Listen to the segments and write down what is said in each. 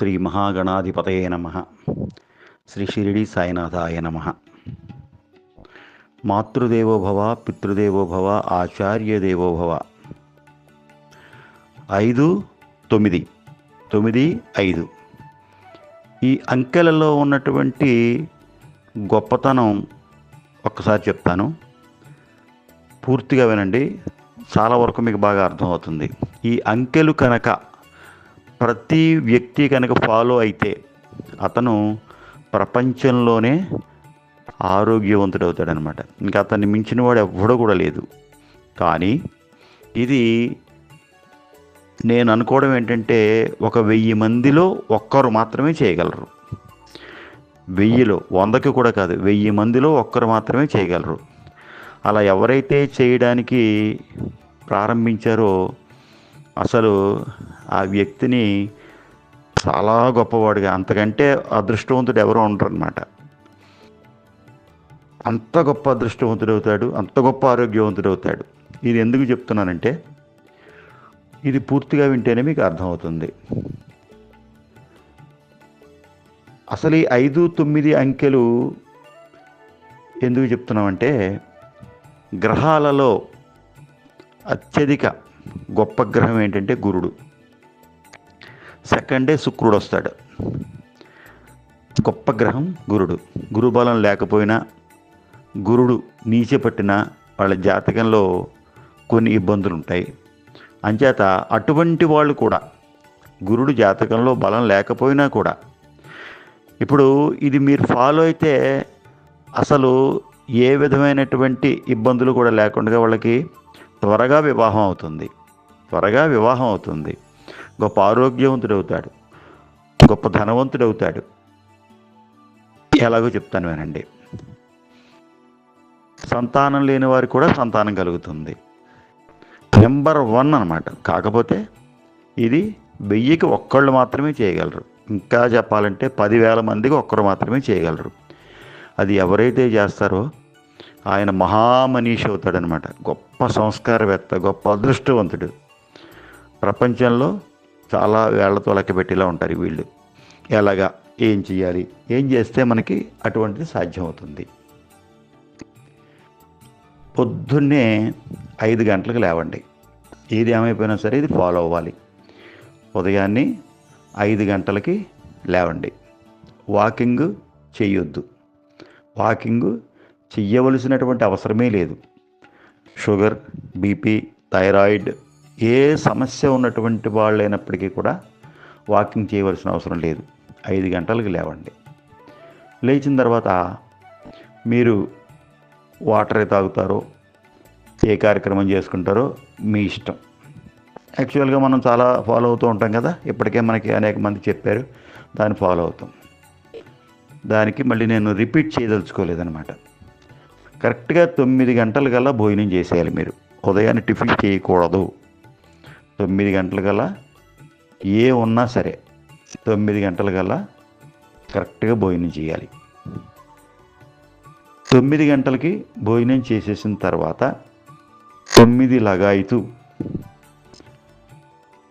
శ్రీ మహాగణాధిపతయ నమ. శ్రీ షిరిడి సాయినాథాయ నమ. మాతృదేవోభవ పితృదేవోభవ ఆచార్యదేవోభవ. ఆచార్య ఐదు తొమ్మిది. తొమ్మిది ఐదు. ఈ అంకెలలో ఉన్నటువంటి గొప్పతనం ఒక్కసారి చెప్తాను. పూర్తిగా వినండి. చాలా వరకు మీకు బాగా అర్థమవుతుంది. ఈ అంకెలు కనుక ప్రతి వ్యక్తి కనుక ఫాలో అయితే అతను ప్రపంచంలోనే ఆరోగ్యవంతుడు అవుతాడనమాట ఇంకా అతన్ని మించిన వాడు ఎవ్వడూ కూడా లేదు. కానీ ఇది నేను అనుకోవడం ఏంటంటే ఒక వెయ్యి మందిలో ఒక్కరు మాత్రమే చేయగలరు. వెయ్యిలో వందకి కూడా కాదు వెయ్యి మందిలో ఒక్కరు మాత్రమే చేయగలరు. అలా ఎవరైతే చేయడానికి ప్రారంభించారో అసలు ఆ వ్యక్తిని చాలా గొప్పవాడిగా అంతకంటే అదృష్టవంతుడు ఎవరో ఉండరన్నమాట. అంత గొప్ప అదృష్టవంతుడు అవుతాడు అంత గొప్ప ఆరోగ్యవంతుడు అవుతాడు. ఇది ఎందుకు చెప్తున్నానంటే ఇది పూర్తిగా వింటేనే మీకు అర్థమవుతుంది. అసలు ఈ ఐదు తొమ్మిది అంకెలు ఎందుకు చెప్తున్నామంటే గ్రహాలలో అత్యధిక గొప్ప గ్రహం ఏంటంటే గురుడు. సెకండే శుక్రుడు వస్తాడు. గొప్ప గ్రహం గురుడు. గురుబలం లేకపోయినా గురుడు నీచపట్టిన వాళ్ళ జాతకంలో కొన్ని ఇబ్బందులు ఉంటాయి. అంచేత అటువంటి వాళ్ళు కూడా గురుడు జాతకంలో బలం లేకపోయినా కూడా ఇప్పుడు ఇది మీరు ఫాలో అయితే అసలు ఏ విధమైనటువంటి ఇబ్బందులు కూడా లేకుండా వాళ్ళకి త్వరగా వివాహం అవుతుంది. త్వరగా వివాహం అవుతుంది. గొప్ప ఆరోగ్యవంతుడు అవుతాడు గొప్ప ధనవంతుడు అవుతాడు ఎలాగో చెప్తాను వినండి. సంతానం లేని వారికి కూడా సంతానం కలుగుతుంది. నెంబర్ వన్ అనమాట కాకపోతే ఇది వెయ్యికి ఒక్కళ్ళు మాత్రమే చేయగలరు. ఇంకా చెప్పాలంటే పదివేల మందికి ఒక్కరు మాత్రమే చేయగలరు. అది ఎవరైతే చేస్తారో ఆయన మహామనీషి అవుతాడనమాట గొప్ప సంస్కారవేత్త గొప్ప అదృష్టవంతుడు. ప్రపంచంలో చాలా వేళ్ళతో లెక్కబెట్టేలా ఉంటారు వీళ్ళు. ఎలాగా? ఏం చేయాలి ఏం చేస్తే మనకి అటువంటిది సాధ్యమవుతుంది? పొద్దున్నే ఐదు గంటలకు లేవండి. ఏది ఏమైపోయినా సరే ఇది ఫాలో అవ్వాలి. ఉదయాన్నే ఐదు గంటలకి లేవండి. వాకింగ్ చేయొద్దు వాకింగ్ చెయ్యవలసినటువంటి అవసరమే లేదు. షుగర్ బీపీ థైరాయిడ్ ఏ సమస్య ఉన్నటువంటి వాళ్ళైనప్పటికీ కూడా వాకింగ్ చేయవలసిన అవసరం లేదు. ఐదు గంటలకు లేవండి. లేచిన తర్వాత మీరు వాటర్ తాగుతారో ఏ కార్యక్రమం చేసుకుంటారో మీ ఇష్టం. యాక్చువల్గా మనం చాలా ఫాలో అవుతూ ఉంటాం కదా ఇప్పటికే మనకి అనేక మంది చెప్పారు దాన్ని ఫాలో అవుతాం. దానికి మళ్ళీ నేను రిపీట్ చేయదలుచుకోలేదన్నమాట. కరెక్ట్గా తొమ్మిది గంటల కల్లా భోజనం చేసేయాలి మీరు. ఉదయాన్నే టిఫిన్ చేయకూడదు. తొమ్మిది గంటల కల్లా ఏ ఉన్నా సరే తొమ్మిది గంటల కల్లా కరెక్ట్గా భోజనం చేయాలి. తొమ్మిది గంటలకి భోజనం చేసేసిన తర్వాత తొమ్మిది లగాయితూ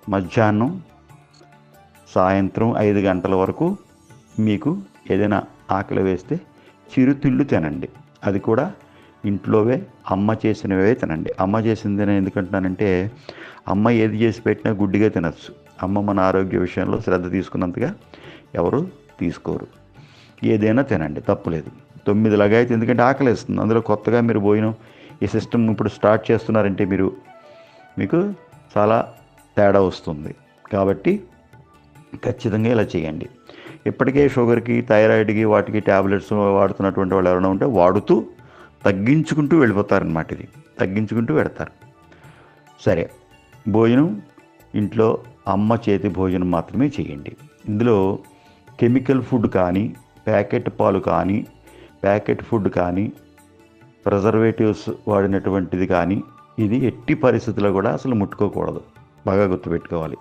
మధ్యాహ్నం సాయంత్రం ఐదు గంటల వరకు మీకు ఏదైనా ఆకలి వేస్తే చిరుతిళ్ళు తినండి. అది కూడా ఇంట్లోవే అమ్మ చేసినవే తినండి. అమ్మ చేసింది నేను ఎందుకంటున్నానంటే అమ్మ ఏది చేసి పెట్టినా గుడ్డిగా తినచ్చు. అమ్మ మన ఆరోగ్య విషయంలో శ్రద్ధ తీసుకున్నంతగా ఎవరు తీసుకోరు. ఏదైనా తినండి తప్పులేదు తొమ్మిది లగాయితే ఎందుకంటే ఆకలిస్తుంది. అందులో కొత్తగా మీరు భోజనం ఈ సిస్టమ్ ఇప్పుడు స్టార్ట్ చేస్తున్నారంటే మీరు మీకు చాలా తేడా వస్తుంది. కాబట్టి ఖచ్చితంగా ఇలా చేయండి. ఇప్పటికే షుగర్కి థైరాయిడ్కి వాటికి ట్యాబ్లెట్స్ వాడుతున్నటువంటి వాళ్ళు ఎవరైనా ఉంటే వాడుతూ తగ్గించుకుంటూ వెళ్ళిపోతారనమాట ఇది. తగ్గించుకుంటూ పెడతారు సరే భోజనం ఇంట్లో అమ్మ చేతి భోజనం మాత్రమే చేయండి. ఇందులో కెమికల్ ఫుడ్ కానీ ప్యాకెట్ పాలు కానీ ప్యాకెట్ ఫుడ్ కానీ ప్రిజర్వేటివ్స్ వాడినటువంటిది కానీ ఇది ఎట్టి పరిస్థితుల్లో కూడా అసలు ముట్టుకోకూడదు. బాగా గుర్తుపెట్టుకోవాలి.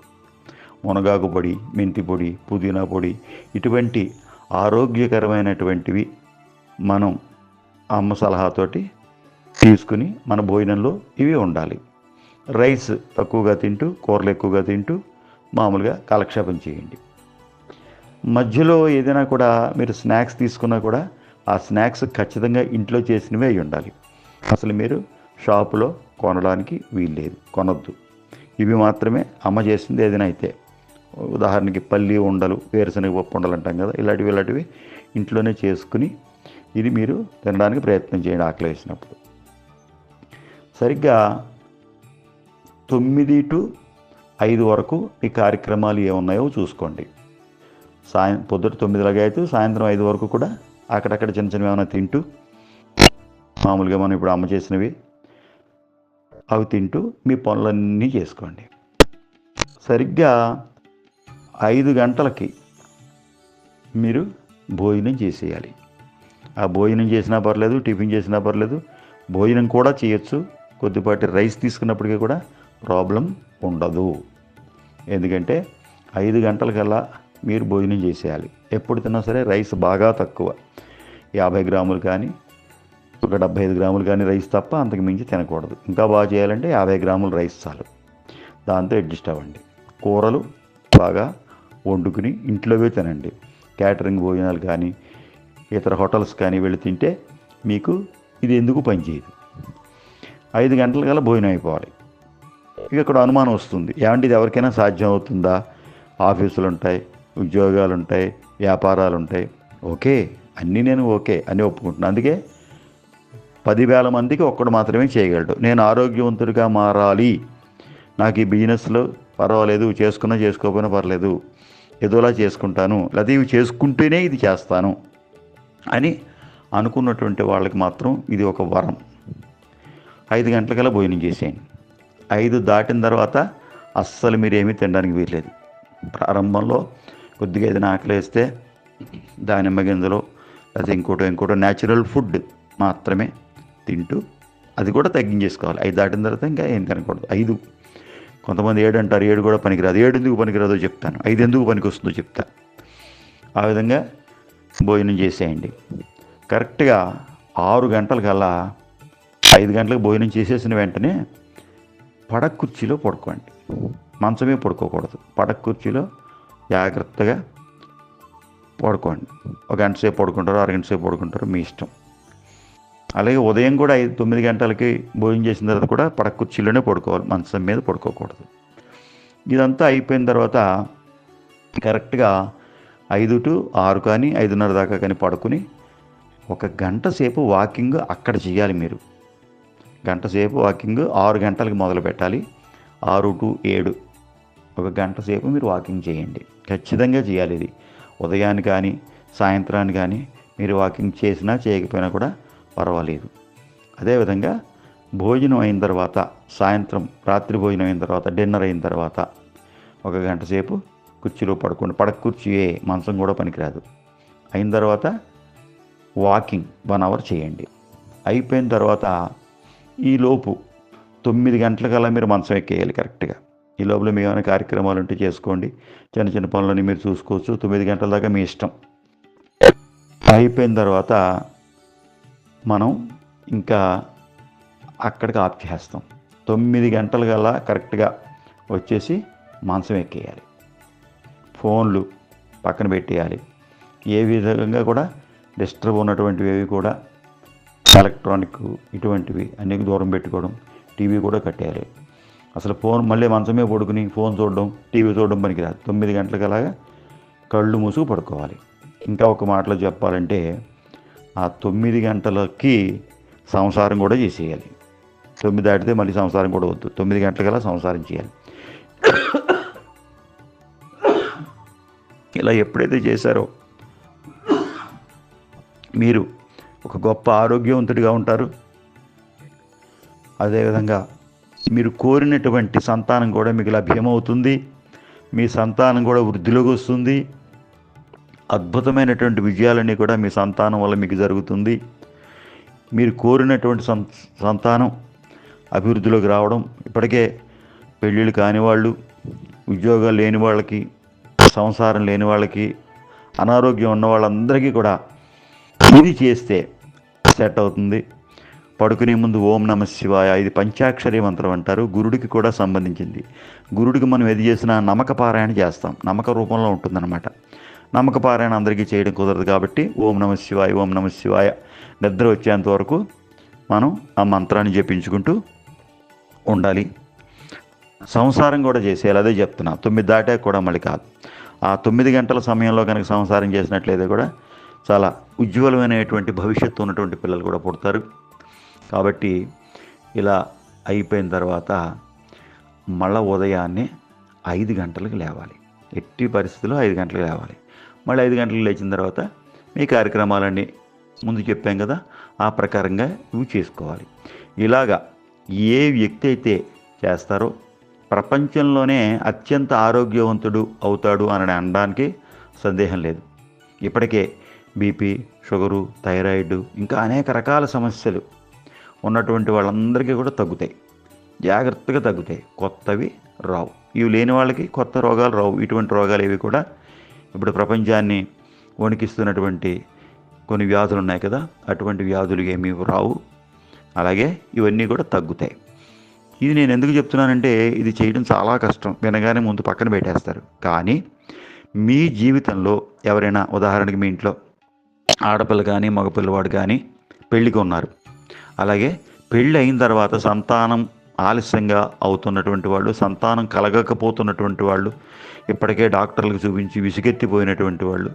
మునగాకు పొడి మెంతి పొడి పుదీనా పొడి ఇటువంటి ఆరోగ్యకరమైనటువంటివి మనం అమ్మ సలహాతోటి తీసుకుని మన భోజనంలో ఇవి ఉండాలి. రైస్ తక్కువగా తింటూ కూరలు ఎక్కువగా తింటూ మామూలుగా కాలక్షేపం చేయండి. మధ్యలో ఏదైనా కూడా మీరు స్నాక్స్ తీసుకున్నా కూడా ఆ స్నాక్స్ ఖచ్చితంగా ఇంట్లో చేసినవే అయి ఉండాలి. అసలు మీరు షాపులో కొనడానికి వీల్లేదు కొనొద్దు. ఇవి మాత్రమే అమ్మ చేసింది ఏదైనా అయితే. ఉదాహరణకి పల్లి ఉండలు వేరుశనగ పప్పు ఉండలు అంటాం కదా ఇలాంటివి ఇలాంటివి ఇంట్లోనే చేసుకుని ఇది మీరు తినడానికి ప్రయత్నం చేయండి ఆకలి వేసినప్పుడు. సరిగ్గా తొమ్మిది టు ఐదు వరకు ఈ కార్యక్రమాలు ఏమున్నాయో చూసుకోండి. సాయం పొద్దుట తొమ్మిదిలాగా అయితే సాయంత్రం ఐదు వరకు కూడా అక్కడక్కడ చిన్న చిన్నవి ఏమైనా తింటూ మామూలుగా మనం ఇప్పుడు అమ్మ చేసినవి అవి తింటూ మీ పనులన్నీ చేసుకోండి. సరిగ్గా ఐదు గంటలకి మీరు భోజనం చేసేయాలి. ఆ భోజనం చేసినా పర్లేదు టిఫిన్ చేసినా పర్లేదు భోజనం కూడా చేయొచ్చు. కొద్దిపాటి రైస్ తీసుకున్నప్పటికీ కూడా ప్రాబ్లం ఉండదు. ఎందుకంటే ఐదు గంటలకల్లా మీరు భోజనం చేసేయాలి. ఎప్పుడు తిన్నా సరే రైస్ బాగా తక్కువ. యాభై గ్రాములు కానీ ఒక డెబ్బై ఐదు గ్రాములు కానీ రైస్ తప్ప అంతకు మించి తినకూడదు. ఇంకా బాగా చేయాలంటే యాభై గ్రాములు రైస్ చాలు. దాంతో అడ్జస్ట్ అవ్వండి. కూరలు బాగా వండుకుని ఇంట్లోవే తినండి. క్యాటరింగ్ భోజనాలు కానీ ఇతర హోటల్స్ కానీ వెళ్ళి తింటే మీకు ఇది ఎందుకు పనిచేయదు ఐదు గంటల కల్లా భోజనం అయిపోవాలి. ఇక ఇక్కడ అనుమానం వస్తుంది. ఏమంటే ఇది ఎవరికైనా సాధ్యం అవుతుందా? ఆఫీసులు ఉంటాయి ఉద్యోగాలు ఉంటాయి వ్యాపారాలు ఉంటాయి. ఓకే అన్నీ నేను ఓకే అని ఒప్పుకుంటున్నాను అందుకే పదివేల మందికి ఒక్కడు మాత్రమే చేయగలడు. నేను ఆరోగ్యవంతుడిగా మారాలి. నాకు ఈ బిజినెస్లో పర్వాలేదు చేసుకున్నా చేసుకోకపోయినా పర్లేదు. ఏదోలా చేసుకుంటాను. లేదా ఇవి చేసుకుంటేనే ఇది చేస్తాను అని అనుకున్నటువంటి వాళ్ళకి మాత్రం ఇది ఒక వరం. ఐదు గంటలకల్లా భోజనం చేసేయండి. ఐదు దాటిన తర్వాత అస్సలు మీరు ఏమీ తినడానికి వీల్లేదు. ప్రారంభంలో కొద్దిగా ఏదైనా ఆకలి వేస్తే దానిమ్మ గింజలో లేకపోతే ఇంకోటో ఇంకోటో న్యాచురల్ ఫుడ్ మాత్రమే తింటూ అది కూడా తగ్గించేసుకోవాలి. ఐదు దాటిన తర్వాత ఇంకా ఏం తినకూడదు. ఐదు కొంతమంది ఏడు అంటారు ఏడు కూడా పనికిరాదు. ఏడు ఎందుకు పనికిరాదో చెప్తాను. ఐదు ఎందుకు పనికి వస్తుందో చెప్తా. ఆ విధంగా భోజనం చేసేయండి. కరెక్ట్గా ఆరు గంటలకల్లా ఐదు గంటలకు భోజనం చేసేసిన వెంటనే పడక కుర్చీలో పడుకోండి. మంచమే పడుకోకూడదు. పడక కుర్చీలో జాగ్రత్తగా పడుకోండి. ఒక గంట సేపు పడుకుంటారు అరగంట సేపు పడుకుంటారు మీ ఇష్టం. అలాగే ఉదయం కూడా ఐదు తొమ్మిది గంటలకి భోజనం చేసిన తర్వాత కూడా పడక కుర్చీలోనే పడుకోవాలి మంచం మీద పడుకోకూడదు. ఇదంతా అయిపోయిన తర్వాత కరెక్ట్గా ఐదు టు ఆరు కానీ ఐదున్నర దాకా కానీ పడుకుని ఒక గంట సేపు వాకింగ్ అక్కడ చేయాలి మీరు. గంట సేపు వాకింగ్ ఆరు గంటలకు మొదలు పెట్టాలి. ఆరు టు ఏడు ఒక గంట సేపు మీరు వాకింగ్ చేయండి. ఖచ్చితంగా చేయాలి ఇది. ఉదయాన్ని కానీ సాయంత్రాన్ని కానీ మీరు వాకింగ్ చేసినా చేయకపోయినా కూడా పర్వాలేదు. అదేవిధంగా భోజనం అయిన తర్వాత సాయంత్రం రాత్రి భోజనం అయిన తర్వాత డిన్నర్ అయిన తర్వాత ఒక గంట సేపు కుర్చీలో పడుకోండి. పడక కుర్చీయే మంచం కూడా పనికిరాదు. అయిన తర్వాత వాకింగ్ వన్ అవర్ చేయండి. అయిపోయిన తర్వాత ఈలోపు తొమ్మిది గంటలకల్లా మీరు మంచం ఎక్కేయాలి కరెక్ట్గా. ఈ లోపల మీ ఏమైనా కార్యక్రమాలు ఉంటే చేసుకోండి. చిన్న చిన్న పనులని మీరు చూసుకోవచ్చు. తొమ్మిది గంటల దాకా మీ ఇష్టం. అయిపోయిన తర్వాత మనం ఇంకా అక్కడికి ఆఫ్ చేస్తాం తొమ్మిది గంటల కల్లా కరెక్ట్గా వచ్చేసి మంచం ఎక్కేయాలి. ఫోన్లు పక్కన పెట్టేయాలి. ఏ విధంగా కూడా డిస్టర్బ్ ఉన్నటువంటివి ఏవి కూడా ఎలక్ట్రానిక్ ఇటువంటివి అన్నీ దూరం పెట్టుకోవడం టీవీ కూడా కట్టేయాలి. అసలు ఫోన్ మళ్ళీ మంచమే పడుకుని ఫోన్ చూడడం టీవీ చూడడం పనికిరాదు తొమ్మిది గంటలకలాగా కళ్ళు మూసుకు పడుకోవాలి. ఇంకా ఒక మాటలో చెప్పాలంటే ఆ తొమ్మిది గంటలకి సంసారం కూడా చేసేయాలి. తొమ్మిది దాటితే మళ్ళీ సంసారం కూడా వద్దు. తొమ్మిది గంటలకల్లా సంసారం చేయాలి. ఇలా ఎప్పుడైతే చేశారో మీరు ఒక గొప్ప ఆరోగ్యవంతుడిగా ఉంటారు. అదేవిధంగా మీరు కోరినటువంటి సంతానం కూడా మీకు లభ్యమవుతుంది. మీ సంతానం కూడా వృద్ధిలోకి వస్తుంది. అద్భుతమైనటువంటి విజయాలన్నీ కూడా మీ సంతానం వల్ల మీకు జరుగుతుంది. మీరు కోరినటువంటి సం సంతానం అభివృద్ధిలోకి రావడం ఇప్పటికే పెళ్ళిళ్ళు కాని వాళ్ళు ఉద్యోగాలు లేని వాళ్ళకి సంసారం లేని వాళ్ళకి అనారోగ్యం ఉన్న వాళ్ళందరికీ కూడా ఇది చేస్తే సెట్ అవుతుంది. పడుకునే ముందు ఓం నమ శివాయ ఇది పంచాక్షరి మంత్రం అంటారు. గురుడికి కూడా సంబంధించింది. గురుడికి మనం ఏది చేసినా నమ్మక పారాయణ చేస్తాం. నమ్మక రూపంలో ఉంటుందన్నమాట. నమ్మకపారాయణ అందరికీ చేయడం కుదరదు కాబట్టి ఓం నమ శివాయ ఓం నమ శివాయ. నిద్ర వచ్చేంత వరకు మనం ఆ మంత్రాన్ని జపించుకుంటూ ఉండాలి. సంసారం కూడా చేసేయాలి అదే చెప్తున్నా. తొమ్మిది దాటాక కూడా మళ్ళీ కాదు. ఆ తొమ్మిది గంటల సమయంలో కనుక సంసారం చేసినట్లయితే కూడా చాలా ఉజ్వలమైనటువంటి భవిష్యత్తు ఉన్నటువంటి పిల్లలు కూడా పుడతారు. కాబట్టి ఇలా అయిపోయిన తర్వాత మళ్ళా ఉదయాన్నే ఐదు గంటలకు లేవాలి. ఎట్టి పరిస్థితుల్లో ఐదు గంటలకు లేవాలి. మళ్ళీ ఐదు గంటలకు లేచిన తర్వాత మీ కార్యక్రమాలన్నీ ముందు చెప్పాం కదా ఆ ప్రకారంగా ఇవి చేసుకోవాలి. ఇలాగా ఏ వ్యక్తి అయితే చేస్తారో ప్రపంచంలోనే అత్యంత ఆరోగ్యవంతుడు అవుతాడు అని అనడానికి సందేహం లేదు. ఇప్పటికే బీపీ షుగరు థైరాయిడ్ ఇంకా అనేక రకాల సమస్యలు ఉన్నటువంటి వాళ్ళందరికీ కూడా తగ్గుతాయి. జాగ్రత్తగా తగ్గుతాయి. కొత్తవి రావు. ఇవి లేని వాళ్ళకి కొత్త రోగాలు రావు. ఇటువంటి రోగాలు ఇవి కూడా ఇప్పుడు ప్రపంచాన్ని వణికిస్తున్నటువంటి కొన్ని వ్యాధులు ఉన్నాయి కదా అటువంటి వ్యాధులు ఏమీ రావు. అలాగే ఇవన్నీ కూడా తగ్గుతాయి. ఇది నేను ఎందుకు చెప్తున్నానంటే ఇది చేయడం చాలా కష్టం. వినగానే ముందు పక్కన పెట్టేస్తారు. కానీ మీ జీవితంలో ఎవరైనా ఉదాహరణకి మీ ఇంట్లో ఆడపిల్ల కానీ మగపిల్లవాడు కానీ పెళ్ళికి ఉన్నారు. అలాగే పెళ్ళి అయిన తర్వాత సంతానం ఆలస్యంగా అవుతున్నటువంటి వాళ్ళు సంతానం కలగకపోతున్నటువంటి వాళ్ళు ఇప్పటికే డాక్టర్లకు చూపించి విసుగెత్తిపోయినటువంటి వాళ్ళు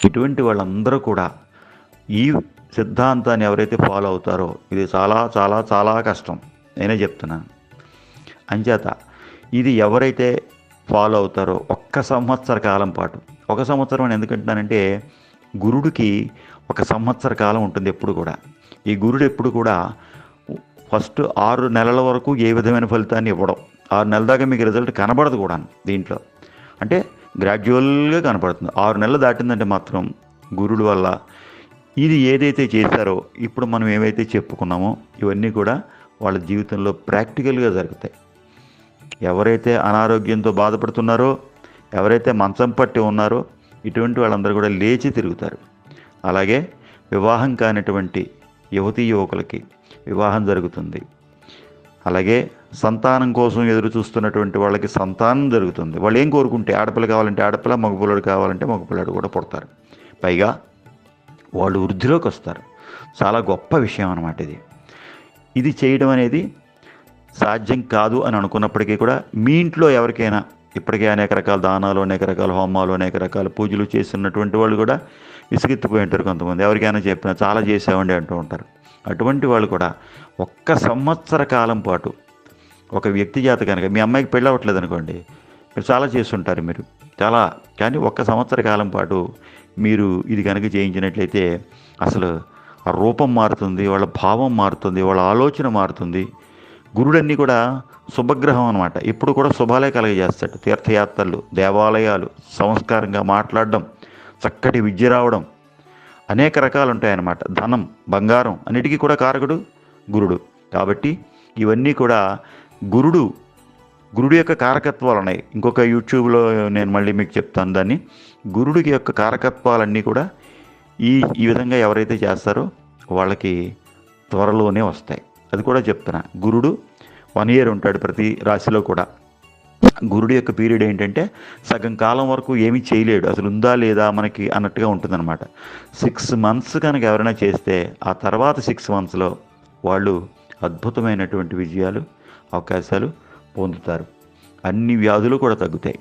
ఇటువంటి వాళ్ళందరూ కూడా ఈ సిద్ధాంతాన్ని ఎవరైతే ఫాలో అవుతారో ఇది చాలా చాలా చాలా కష్టం. నేనే చెప్తున్నాను. అంచేత ఇది ఎవరైతే ఫాలో అవుతారో ఒక్క సంవత్సర కాలం పాటు ఒక సంవత్సరం అని ఎందుకంటున్నానంటే గురుడికి ఒక సంవత్సర కాలం ఉంటుంది ఎప్పుడు కూడా. ఈ గురుడు ఎప్పుడు కూడా ఫస్ట్ ఆరు నెలల వరకు ఏ విధమైన ఫలితాన్ని ఇవ్వడం. ఆరు నెలల దాకా మీకు రిజల్ట్ కనబడదు కూడా దీంట్లో. అంటే గ్రాడ్యువల్గా కనపడుతుంది. ఆరు నెలలు దాటిందంటే మాత్రం గురుడు వల్ల ఇది ఏదైతే చేశారో ఇప్పుడు మనం ఏమైతే చెప్పుకున్నామో ఇవన్నీ కూడా వాళ్ళ జీవితంలో ప్రాక్టికల్గా జరుగుతాయి. ఎవరైతే అనారోగ్యంతో బాధపడుతున్నారో ఎవరైతే మంచం పట్టి ఉన్నారో ఇటువంటి వాళ్ళందరూ కూడా లేచి తిరుగుతారు. అలాగే వివాహం కానిటువంటి యువతీ యువకులకి వివాహం జరుగుతుంది. అలాగే సంతానం కోసం ఎదురు చూస్తున్నటువంటి వాళ్ళకి సంతానం జరుగుతుంది. వాళ్ళు ఏం కోరుకుంటే ఆడపిల్ల కావాలంటే ఆడపిల్ల మగపిల్లడు కావాలంటే మగపిల్లడు కూడా పుడతారు. పైగా వాళ్ళు వృద్ధిలోకి వస్తారు. చాలా గొప్ప విషయం అన్నమాట ఇది. ఇది చేయడం అనేది సాధ్యం కాదు అని అనుకున్నప్పటికీ కూడా మీ ఇంట్లో ఎవరికైనా ఇప్పటికే అనేక రకాల దానాలు అనేక రకాల హోమాలు అనేక రకాల పూజలు చేస్తున్నటువంటి వాళ్ళు కూడా విసుగెత్తిపోయి ఉంటారు కొంతమంది. ఎవరికైనా చెప్పినా చాలా చేసామండి అంటూ ఉంటారు. అటువంటి వాళ్ళు కూడా ఒక్క సంవత్సర కాలం పాటు ఒక వ్యక్తి జాత కనుక మీ అమ్మాయికి పెళ్ళి అవ్వట్లేదు అనుకోండి మీరు చాలా చేస్తుంటారు మీరు. చాలా. కానీ ఒక్క సంవత్సర కాలం పాటు మీరు ఇది కనుక చేయించినట్లయితే అసలు ఆ రూపం మారుతుంది వాళ్ళ భావం మారుతుంది వాళ్ళ ఆలోచన మారుతుంది. గురుడన్నీ కూడా శుభగ్రహం అనమాట ఇప్పుడు కూడా శుభాలే కలగజేస్తాడు. తీర్థయాత్రలు దేవాలయాలు సంస్కారంగా మాట్లాడడం చక్కటి విద్య రావడం అనేక రకాలు ఉంటాయన్నమాట ధనం బంగారం అన్నిటికీ కూడా కారకుడు గురుడు. కాబట్టి ఇవన్నీ కూడా గురుడు గురుడు యొక్క కారకత్వాలు ఉన్నాయి ఇంకొక యూట్యూబ్లో నేను మళ్ళీ మీకు చెప్తాను దాన్ని. గురుడికి యొక్క కారకత్వాలన్నీ కూడా ఈ ఈ విధంగా ఎవరైతే చేస్తారో వాళ్ళకి త్వరలోనే వస్తాయి. అది కూడా చెప్తున్నా. గురుడు వన్ ఇయర్ ఉంటాడు ప్రతి రాశిలో కూడా. గురుడు యొక్క పీరియడ్ ఏంటంటే సగం కాలం వరకు ఏమీ చేయలేడు. అసలు ఉందా లేదా మనకి అన్నట్టుగా ఉంటుందన్నమాట. సిక్స్ మంత్స్ కనుక ఎవరైనా చేస్తే ఆ తర్వాత సిక్స్ మంత్స్లో వాళ్ళు అద్భుతమైనటువంటి విజయాలు అవకాశాలు పొందుతారు. అన్ని వ్యాధులు కూడా తగ్గుతాయి.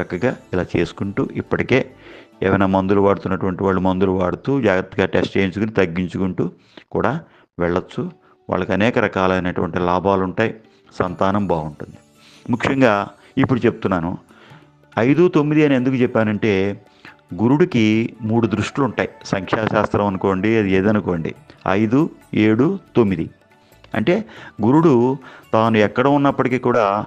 చక్కగా ఇలా చేసుకుంటూ ఇప్పటికే ఏమైనా మందులు వాడుతున్నటువంటి వాళ్ళు మందులు వాడుతూ జాగ్రత్తగా టెస్ట్ చేయించుకుని తగ్గించుకుంటూ కూడా వెళ్ళొచ్చు. వాళ్ళకి అనేక రకాలైనటువంటి లాభాలు ఉంటాయి సంతానం బాగుంటుంది. ముఖ్యంగా ఇప్పుడు చెప్తున్నాను. ఐదు తొమ్మిది అని ఎందుకు చెప్పానంటే గురుడికి మూడు దృష్టులు ఉంటాయి. సంఖ్యాశాస్త్రం అనుకోండి అది ఏదనుకోండి. ఐదు ఏడు తొమ్మిది. అంటే గురుడు తాను ఎక్కడ ఉన్నప్పటికీ కూడా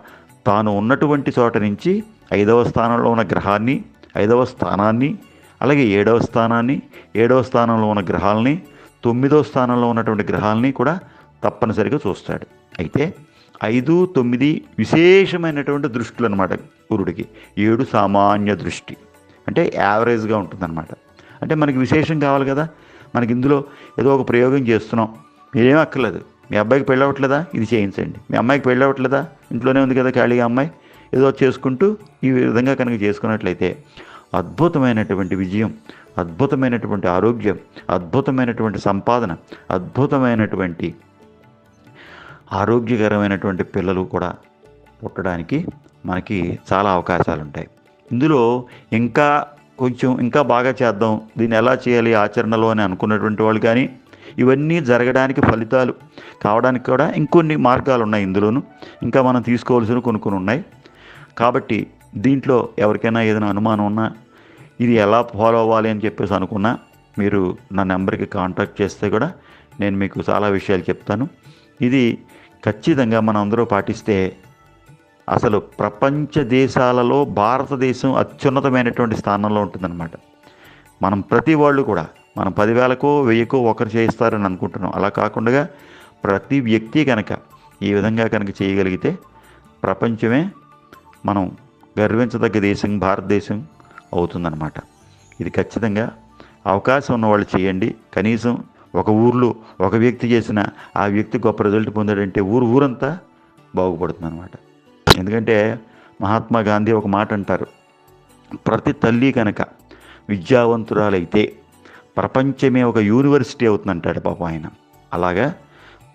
తాను ఉన్నటువంటి చోట నుంచి ఐదవ స్థానంలో ఉన్న గ్రహాన్ని ఐదవ స్థానాన్ని అలాగే ఏడవ స్థానాన్ని ఏడవ స్థానంలో ఉన్న గ్రహాలని తొమ్మిదవ స్థానంలో ఉన్నటువంటి గ్రహాలని కూడా తప్పనిసరిగా చూస్తాడు. అయితే ఐదు తొమ్మిది విశేషమైనటువంటి దృష్టిలు అనమాట గురుడికి ఏడు సామాన్య దృష్టి. అంటే యావరేజ్గా ఉంటుందన్నమాట. అంటే మనకి విశేషం కావాలి కదా. మనకి ఇందులో ఏదో ఒక ప్రయోగం చేస్తున్నాం. మీరేం అక్కర్లేదు. మీ అబ్బాయికి పెళ్ళి అవ్వట్లేదా? ఇది చేయించండి. మీ అమ్మాయికి పెళ్ళి అవ్వట్లేదా? ఇంట్లోనే ఉంది కదా ఖాళీగా అమ్మాయి? ఏదో చేసుకుంటూ ఈ విధంగా కనుక చేసుకున్నట్లయితే అద్భుతమైనటువంటి విజయం అద్భుతమైనటువంటి ఆరోగ్యం అద్భుతమైనటువంటి సంపాదన అద్భుతమైనటువంటి ఆరోగ్యకరమైనటువంటి పిల్లలు కూడా పుట్టడానికి మనకి చాలా అవకాశాలు ఉంటాయి ఇందులో ఇంకా కొంచెం ఇంకా బాగా చేద్దాం దీన్ని ఎలా చేయాలి ఆచరణలో అని అనుకున్నటువంటి వాళ్ళు కానీ ఇవన్నీ జరగడానికి ఫలితాలు కావడానికి కూడా ఇంకొన్ని మార్గాలు ఉన్నాయి ఇందులోను. ఇంకా మనం తీసుకోవాల్సిన కొన్ని కొన్ని ఉన్నాయి. కాబట్టి దీంట్లో ఎవరికైనా ఏదైనా అనుమానం ఉన్నా ఇది ఎలా ఫాలో అవ్వాలి అని చెప్పేసి అనుకున్నా మీరు నా నెంబర్కి కాంటాక్ట్ చేస్తే కూడా నేను మీకు చాలా విషయాలు చెప్తాను. ఇది ఖచ్చితంగా మనం అందరూ పాటిస్తే అసలు ప్రపంచ దేశాలలో భారతదేశం అత్యున్నతమైనటువంటి స్థానంలో ఉంటుందన్నమాట. మనం ప్రతి వాళ్ళు కూడా మనం పదివేలకో వెయ్యికో ఒకరు చేయిస్తారని అనుకుంటున్నాం. అలా కాకుండా ప్రతి వ్యక్తి కనుక ఈ విధంగా కనుక చేయగలిగితే ప్రపంచమే మనం గర్వించదగ్గ దేశం భారతదేశం అవుతుందన్నమాట. ఇది ఖచ్చితంగా అవకాశం ఉన్న వాళ్ళు చేయండి. కనీసం ఒక ఊర్లో ఒక వ్యక్తి చేసిన ఆ వ్యక్తి గొప్ప రిజల్ట్ పొందాడంటే ఊరు ఊరంతా బాగుపడుతుంది అనమాట ఎందుకంటే మహాత్మా గాంధీ ఒక మాట అంటారు ప్రతి తల్లి కనుక విద్యావంతురాలైతే ప్రపంచమే ఒక యూనివర్సిటీ అవుతుందంటాడు పాపం ఆయన. అలాగా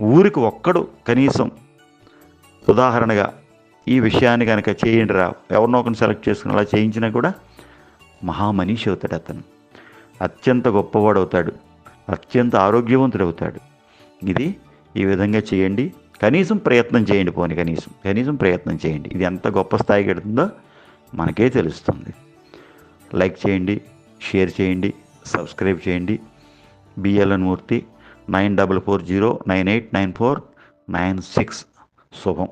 ఊరికి ఒక్కడు కనీసం ఉదాహరణగా ఈ విషయాన్ని కనుక చేయండి రా. ఎవరినో ఒకరిని సెలెక్ట్ చేసుకుని అలా చేయించినా కూడా మహామనీషి అవుతాడు అతను. అత్యంత గొప్పవాడు అవుతాడు. అత్యంత ఆరోగ్యవంతుడవుతాడు. ఇది ఈ విధంగా చేయండి. కనీసం ప్రయత్నం చేయండి పోనీ కనీసం. కనీసం ప్రయత్నం చేయండి. ఇది ఎంత గొప్ప స్థాయికి ఎడుతుందో మనకే తెలుస్తుంది. లైక్ చేయండి షేర్ చేయండి సబ్స్క్రైబ్ చేయండి. BLN Murthy nine double four zero nine eight nine four nine six. శుభం.